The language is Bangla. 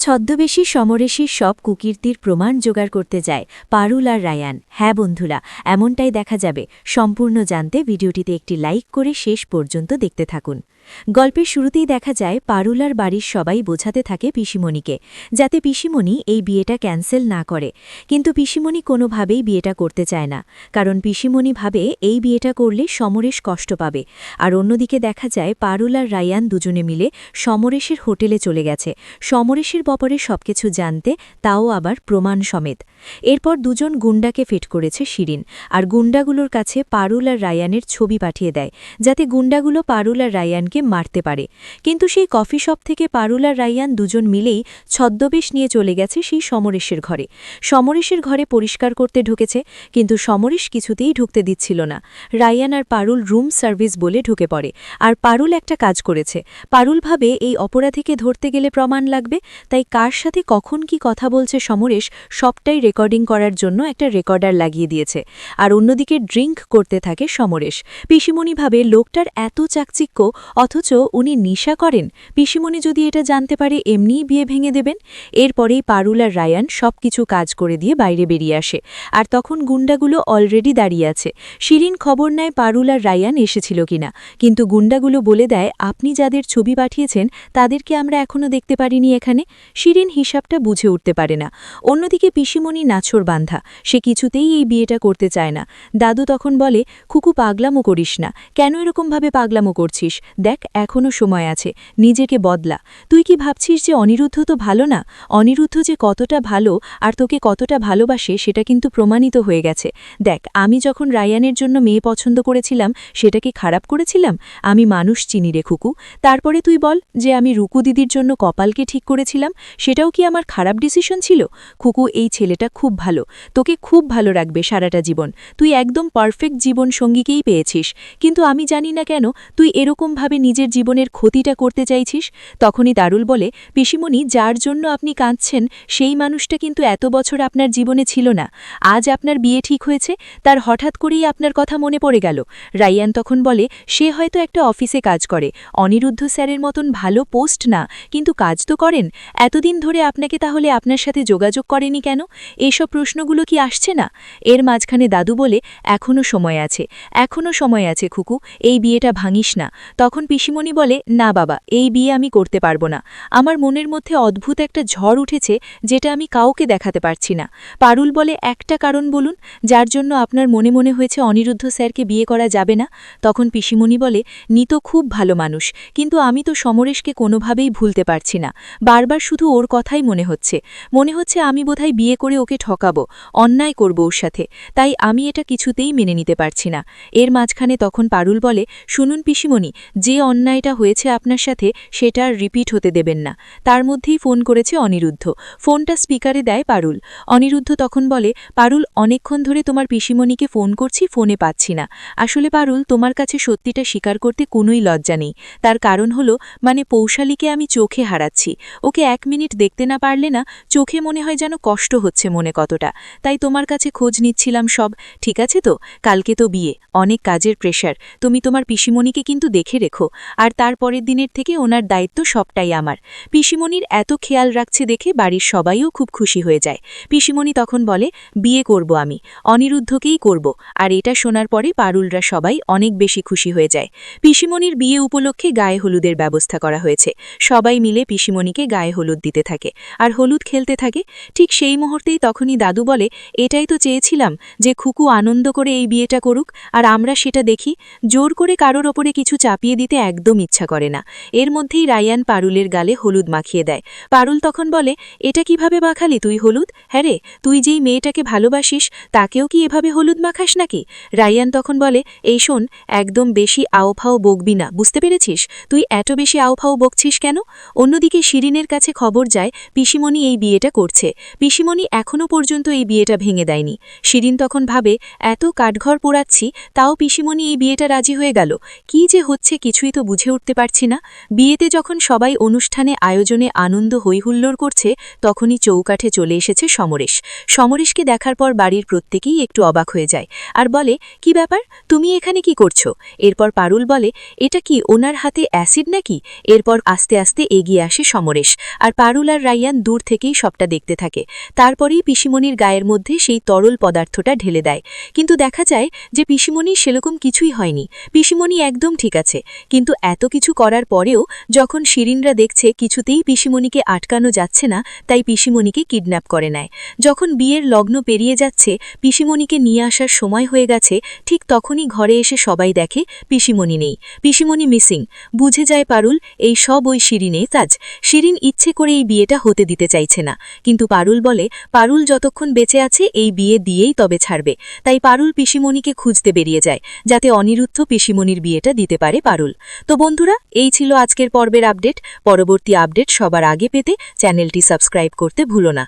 ছদ্মবেশী সমরেশীর সব কুকীর্তির প্রমাণ জোগাড় করতে যায় পারুল আর রায়ান। হ্যাঁ বন্ধুরা, এমনটাই দেখা যাবে। সম্পূর্ণ জানতে ভিডিওটিতে একটি লাইক করে শেষ পর্যন্ত দেখতে থাকুন। গল্পের শুরুতেই দেখা যায় পারুলার বাড়ির সবাই বোঝাতে থাকে পিসিমণিকে, যাতে পিসিমণি এই বিয়েটা ক্যান্সেল না করে। কিন্তু পিসিমণি কোনোভাবেই বিয়েটা করতে চায় না, কারণ পিসিমণি ভাবে এই বিয়েটা করলে সমরেশ কষ্ট পাবে। আর অন্যদিকে দেখা যায়, পারুল আর রায়ান দুজনে মিলে সমরেশের হোটেলে চলে গেছে। সমরেশের ব্যাপারে সবকিছু জানতে তাও আবার প্রমাণ সমেত। এরপর দুজন গুন্ডাকে ফিট করেছে শিরিন, আর গুন্ডাগুলোর কাছে পারুল আর রায়ানের ছবি পাঠিয়ে দেয়, যাতে গুন্ডাগুলো পারুল আর রায়ানকে মারতে পারে। কিন্তু সেই কফি শপ থেকে পারুল আর রায়ান দুজন মিলেই ছদ্মবেশ নিয়ে চলে গেছে সেই সমরেশের ঘরে। সমরেশের ঘরে পরিষ্কার করতে ঢুকেছে, কিন্তু সমরেশ কিছুতেই ঢুকতে দিচ্ছিল না। রায়ান আর পারুল রুম সার্ভিস বলে ঢুকে পড়ে, আর পারুল একটা কাজ করেছে। পারুল ভাবে এই অপরাধীকে ধরতে গেলে প্রমাণ লাগবে, তাই কার সাথে কখন কি কথা বলছে সমরেশ সবটাই রেকর্ডিং করার জন্য একটা রেকর্ডার লাগিয়ে দিয়েছে। আর অন্যদিকে ড্রিঙ্ক করতে থাকে সমরেশ। পিসিমণি ভাবে লোকটার এত চাকচিক্য, অথচ উনি নিশা করেন। পিসিমণি যদি এটা জানতে পারে, এমনিই বিয়ে ভেঙে দেবেন। এরপরেই পারুল আর রায়ান সব কিছু কাজ করে দিয়ে বাইরে বেরিয়ে আসে। আর তখন গুন্ডাগুলো অলরেডি দাঁড়িয়ে আছে। শিরিন খবর নেয় পারুল আর রায়ান এসেছিল কিনা। কিন্তু গুন্ডাগুলো বলে দেয়, আপনি যাদের ছবি পাঠিয়েছেন, তাদেরকে আমরা এখনও দেখতে পারিনি এখানে। শিরিন হিসাবটা বুঝে উঠতে পারে না। অন্যদিকে পিসিমণি নাছর বান্ধা, সে কিছুতেই এই বিয়েটা করতে চায় না। দাদু তখন বলে খুকু পাগলামো করিস না। কেন এরকমভাবে পাগলামো করছিস? দেখ এখনও সময় আছে। নিজেকে বদলা। তুই কি ভাবছিস যে অনিরুদ্ধ তো ভালো না? অনিরুদ্ধ যে কতটা ভালো আর তোকে কতটা ভালোবাসে, সেটা কিন্তু প্রমাণিত হয়ে গেছে। দেখ, আমি যখন রায়ানের জন্য মেয়ে পছন্দ করেছিলাম, সেটা কি খারাপ করেছিলাম? আমি মানুষ চিনি রে খুকু তারপরে তুই বল যে আমি রুকু দিদির জন্য কপালকে ঠিক করেছিলাম সেটাও কি আমার খারাপ ডিসিশন ছিল? খুকু, এই ছেলেটা খুব ভালো। তোকে খুব ভালো রাখবে সারাটা জীবন। তুই একদম পারফেক্ট জীবন সঙ্গীকেই পেয়েছিস। কিন্তু আমি জানি না কেন, তুই এরকমভাবে নিজের জীবনের ক্ষতিটা করতে চাইছিস? তখনই দারুল বলে, পিসিমণি, যার জন্য আপনি কাঁদছেন, সেই মানুষটা কিন্তু এত বছর আপনার জীবনে ছিল না। আজ আপনার বিয়ে ঠিক হয়েছে, তার হঠাৎ করেই আপনার কথা মনে পড়ে গেল। রাইয়ান তখন বলে, সে হয়তো একটা অফিসে কাজ করে। অনিরুদ্ধ স্যারের মতন ভালো পোস্ট না, কিন্তু কাজ তো করেন। এতদিন ধরে আপনাকে তাহলে আপনার সাথে যোগাযোগ করেনি কেন? এইসব প্রশ্নগুলো কি আসছে না? এর মাঝখানে দাদু বলে এখনও সময় আছে এখনও সময় আছে খুকু, এই বিয়েটা ভাঙিস না। তখন পিসিমণি বলে, না বাবা, এই বিয়ে আমি করতে পারব না। আমার মনের মধ্যে অদ্ভুত একটা ঝড় উঠেছে যেটা আমি কাউকে দেখাতে পারছি না। পারুল বলে, একটা কারণ বলুন, যার জন্য আপনার মনে মনে হয়েছে অনিরুদ্ধ স্যারকে বিয়ে করা যাবে না? তখন পিসিমণি বলে নিত খুব ভালো মানুষ, কিন্তু আমি তো সমরেশকে কোনোভাবেই ভুলতে পারছি না। বারবার শুধু ওর কথাই মনে হচ্ছে। মনে হচ্ছে আমি বোধহয় বিয়ে করে ওকে ঠকাবো, অন্যায় করব ওর সাথে। তাই আমি এটা কিছুতেই মেনে নিতে পারছি না। এর মাঝখানে তখন পারুল বলে, শুনুন পিসিমণি, যে অন্যায়টা হয়েছে আপনার সাথে, সেটা রিপিট হতে দেবেন না। তার মধ্যেই ফোন করেছে অনিরুদ্ধ। ফোনটা স্পিকারে দেয় পারুল। অনিরুদ্ধ তখন বলে, পারুল, অনেকক্ষণ ধরে তোমার পিসিমণিকে ফোন করছি, ফোনে পাচ্ছি না। আসলে পারুল, তোমার কাছে সত্যিটা স্বীকার করতে কোনোই লজ্জা নেই। তার কারণ হলো মানে পৌশালীকে আমি চোখে হারাচ্ছি। ওকে এক মিনিট দেখতে না পারলে না চোখে মনে হয় যেন কষ্ট হচ্ছে মনে কতটা। তাই তোমার কাছে খোঁজ নিচ্ছিলাম সব। ঠিক আছে তো? কালকে তো বিয়ে। অনেক কাজের প্রেশার তুমি তোমার পিসিমণিকে কিন্তু দেখে রেখো। আর তার পরের দিনের থেকে ওনার দায়িত্ব সবটাই আমার। পিসিমণির এত খেয়াল রাখছে দেখে বাড়ির সবাইও খুব খুশি হয়ে যায়। পিসিমণি তখন বলে, বিয়ে করব আমি। অনিরুদ্ধকেই করব। আর এটা শোনার পরে পারুলরা সবাই অনেক বেশি খুশি হয়ে যায়। পিসিমণির বিয়ে উপলক্ষে গায়ে হলুদের ব্যবস্থা করা হয়েছে। সবাই মিলে পিসিমণিকে গায়ে হলুদ দিতে থাকে আর হলুদ খেলতে থাকে। ঠিক সেই মুহূর্তেই তখনই দাদু বলে, এটাই তো চেয়েছিলাম যে খুকু আনন্দ করে এই বিয়েটা করুক আর আমরা সেটা দেখি। জোর করে কারোর ওপরে কিছু চাপিয়ে দিতে একদম ইচ্ছা করে না। এর মধ্যেই রায়ান পারুলের গালে হলুদ মাখিয়ে দেয়। পারুল তখন বলে, এটা কীভাবে মাখালি তুই হলুদ? হ্যাঁ রে, তুই যেই মেয়েটাকে ভালোবাসিস, তাকেও কি এভাবে হলুদ মাখাস নাকি? রায়ান তখন বলে, এই শোন, একদম বেশি আওফাও বকবি না, বুঝতে পেরেছিস? তুই এত বেশি আওফাও বকছিস কেন? অন্যদিকে শিরিনের কাছে খবর যায়, পিসিমণি এই বিয়েটা করছে। পিসিমণি এখনও পর্যন্ত এই বিয়েটা ভেঙে দেয়নি। শিরিন তখন ভাবে, এত কাঠঘর পোড়াচ্ছি, তাও পিসিমণি এই বিয়েটা রাজি হয়ে গেল। কি যে হচ্ছে কিছুই তো বুঝে উঠতে পারছি না। বিয়েতে যখন সবাই অনুষ্ঠানে, আয়োজনে আনন্দ হৈহুল্লোড় করছে, তখনই চৌকাঠে চলে এসেছে সমরেশ। সমরেশকে দেখার পর বাড়ির প্রত্যেকেই একটু অবাক হয়ে যায় আর বলে, কি ব্যাপার? তুমি এখানে কি করছ? এরপর পারুল বলে, এটা কি, ওনার হাতে অ্যাসিড নাকি? এরপর আস্তে আস্তে এগিয়ে আসে সমরেশ। আর পারুল আর রাইয়ান দূর থেকেই সবটা দেখতে থাকে। তারপরেই পিসিমণির গায়ের মধ্যে সেই তরল পদার্থটা ঢেলে দেয়। কিন্তু দেখা যায় যে পিসিমণি সেরকম কিছুই হয়নি। পিসিমণি একদম ঠিক আছে। কিন্তু এত কিছু করার পরেও যখন শিরিনরা দেখছে কিছুতেই পিসিমণিকে আটকানো যাচ্ছে না, তাই পিসিমণিকে কিডন্যাপ করে নেয়। যখন বিয়ের লগ্ন পেরিয়ে যাচ্ছে, পিসিমণিকে নিয়ে আসার সময় হয়ে গেছে, ঠিক তখনই ঘরে এসে সবাই দেখে পিসিমণি নেই। পিসিমণি মিসিং। বুঝে যায় পারুল, এই সব ওই শিরিনে কাজ শিরিন ইচ্ছে করে এই বিয়েটা হতে দিতে চাইছে না। কিন্তু পারুল বলে, পারুল যতক্ষণ বেঁচে আছে, এই বিয়ে দিয়েই তবে ছাড়বে। তাই পারুল পিসিমণিকে খুঁজতে বেরিয়ে যায়, যাতে অনিরুদ্ধ পিসিমণির বিয়েটা দিতে পারে পারুল। তো বন্ধুরা, এই ছিল আজকের পর্বের আপডেট। পরবর্তী আপডেট সবার আগে পেতে চ্যানেলটি সাবস্ক্রাইব করতে ভুলো না।